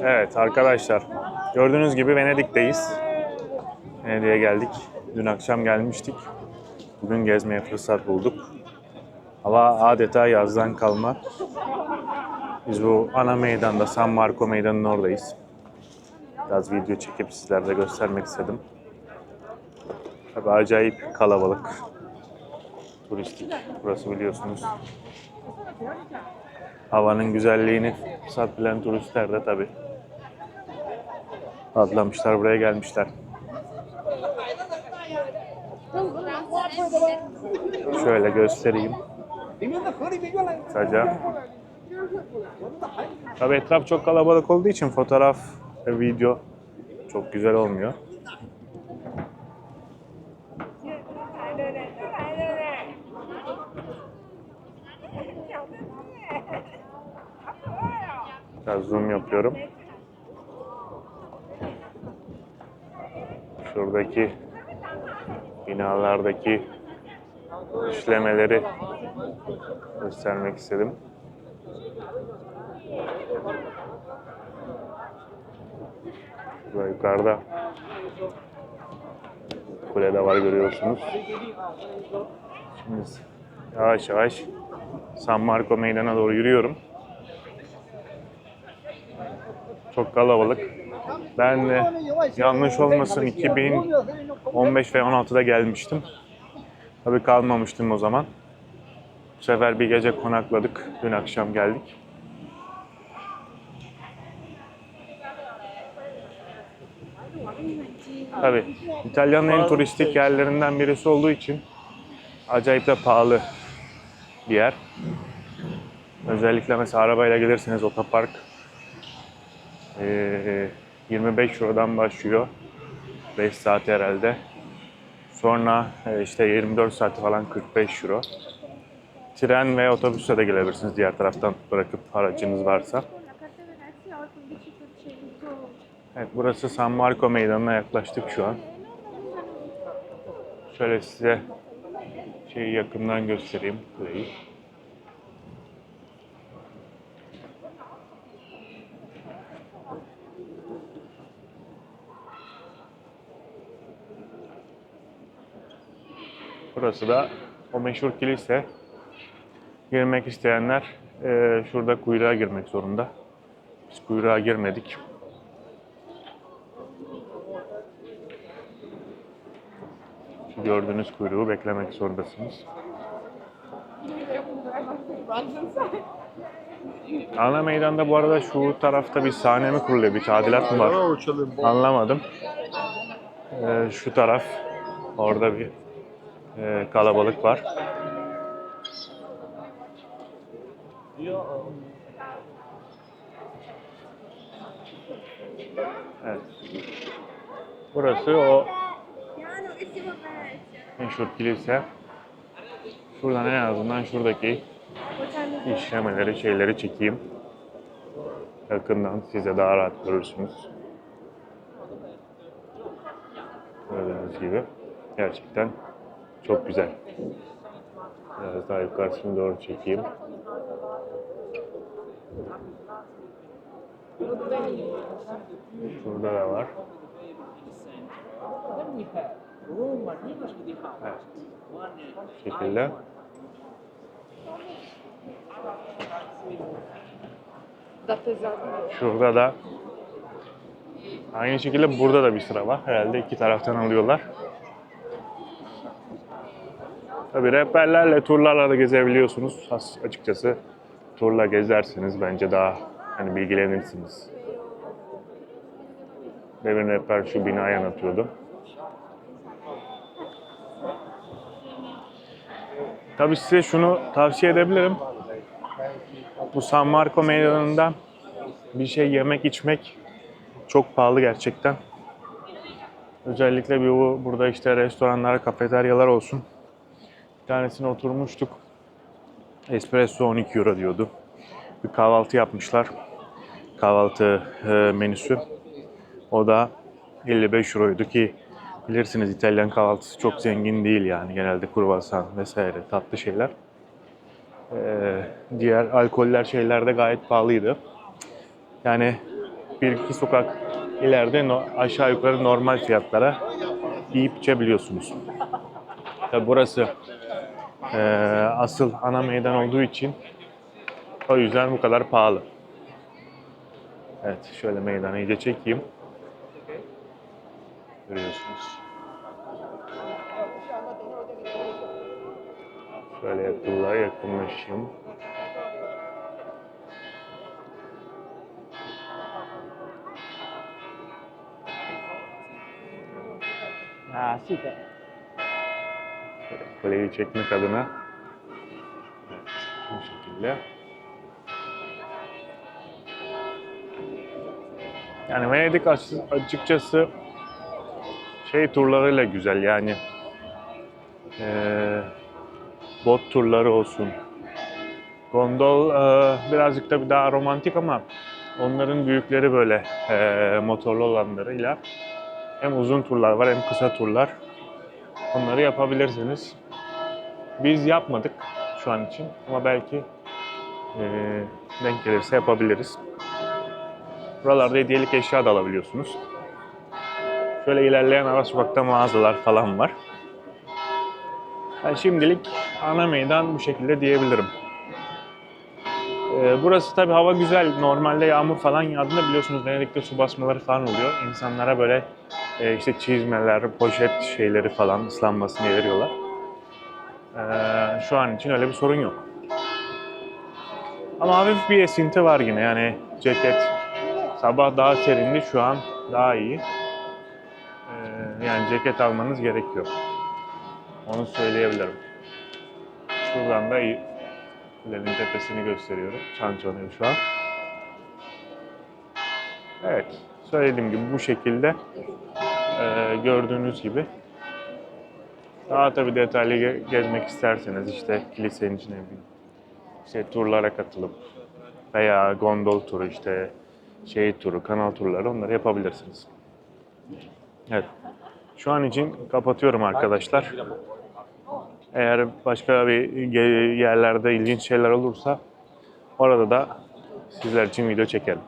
Evet arkadaşlar gördüğünüz gibi Venedik'teyiz. Venedik'e geldik. Dün akşam gelmiştik. Bugün gezmeye fırsat bulduk. Hava adeta yazdan kalma. Biz bu ana meydanda San Marco meydanının oradayız. Biraz video çekip sizlere göstermek istedim. Tabii acayip kalabalık. Turistik. Burası biliyorsunuz. Havanın güzelliğini fırsat bilen turistler de tabii atlamışlar buraya gelmişler. Şöyle göstereyim. Kısaca. Tabii etraf çok kalabalık olduğu için fotoğraf ve video çok güzel olmuyor. Biraz zoom yapıyorum. Şuradaki binalardaki işlemeleri göstermek istedim. Burada yukarıda kule de var görüyorsunuz. Şimdi yavaş yavaş San Marco meydana doğru yürüyorum. Çok kalabalık. Ben de yanlış olmasın 2015 ve 16'da gelmiştim. Tabii kalmamıştım o zaman. Bu sefer bir gece konakladık. Dün akşam geldik. Tabii İtalya'nın en turistik yerlerinden birisi olduğu için acayip de pahalı bir yer. Özellikle mesela arabayla gelirseniz otopark ee, 25 Euro'dan başlıyor. 5 saat herhalde. Sonra işte 24 saat falan 45 Euro. Tren ve otobüsle de gelebilirsiniz diğer taraftan bırakıp aracınız varsa. La carta ragazzi ha il 15%. Evet burası San Marco Meydanı'na yaklaştık şu an. Şöyle size şeyi yakından göstereyim kuleyi. Burası da o meşhur kilise. Girmek isteyenler eee, şurada kuyruğa girmek zorunda. Biz kuyruğa girmedik. Gördüğünüz kuyruğu beklemek zorundasınız. Ana meydanda bu arada şu tarafta bir sahne mi kuruluyor, bir tadilat mı var? Anlamadım. Ee, şu taraf, orada bir e, kalabalık var. Evet. Burası o meşhur kilise. Şuradan en azından şuradaki işlemeleri, şeyleri çekeyim. Yakından size daha rahat görürsünüz. Gördüğünüz gibi gerçekten çok güzel. Biraz daha yukarısını doğru çekeyim. Şurada da var. Evet. Bu. Şurada da aynı şekilde burada da bir sıra var. Herhalde iki taraftan alıyorlar. Tabii rehberlerle, turlarla da gezebiliyorsunuz. As- Açıkçası turla gezerseniz bence daha hani bilgilenirsiniz. Demin rehber şu binayı anlatıyordu. Tabii size şunu tavsiye edebilirim. Bu San Marco meydanında bir şey yemek içmek çok pahalı gerçekten. Özellikle bir bu burada işte restoranlar, kafeteryalar olsun. Bir tanesine oturmuştuk. Espresso 12 euro diyordu. Bir kahvaltı yapmışlar. Kahvaltı e, menüsü. O da 55 euroydu ki bilirsiniz İtalyan kahvaltısı çok zengin değil yani. Genelde kruvasan vesaire tatlı şeyler. Ee, diğer alkoller şeyler de gayet pahalıydı. Yani bir iki sokak ileride no- aşağı yukarı normal fiyatlara yiyip içebiliyorsunuz. Tabi burası eee, asıl ana meydan olduğu için o yüzden bu kadar pahalı. Evet şöyle meydanı iyice çekeyim. Görüyorsunuz. Şöyle yakınla yakınlaşayım. 是的。Şöyle kuleyi çekmek adına evet, bu şekilde. Yani Venedik açı- açıkçası şey turlarıyla güzel yani eee, bot turları olsun. Gondol eee, birazcık da daha romantik ama onların büyükleri böyle eee, motorlu olanlarıyla hem uzun turlar var hem kısa turlar. Onları yapabilirsiniz. Biz yapmadık şu an için ama belki eee, denk gelirse yapabiliriz. Buralarda hediyelik eşya da alabiliyorsunuz. Şöyle ilerleyen ara sokakta mağazalar falan var. Yani şimdilik ana meydan bu şekilde diyebilirim. Ee, burası tabi hava güzel. Normalde yağmur falan yağdığında biliyorsunuz Venedik'te su basmaları falan oluyor. İnsanlara böyle e, işte çizmeler, poşet şeyleri falan ıslanmasın diye veriyorlar. Ee, şu an için öyle bir sorun yok. Ama hafif bir esinti var yine yani ceket. Sabah daha serindi, şu an daha iyi. Yani ceket almanız gerekiyor. Onu söyleyebilirim. Şuradan da. Kulenin tepesini gösteriyorum. Çan çalıyor şu an. Evet. Söylediğim gibi bu şekilde ee, gördüğünüz gibi. Daha tabii detaylı ge- gezmek isterseniz işte kilisenin içine bir işte turlara katılıp veya gondol turu işte şey turu, kanal turları onları yapabilirsiniz. Evet. Şu an için kapatıyorum arkadaşlar. Eğer başka bir yerlerde ilginç şeyler olursa orada da sizler için video çekerim.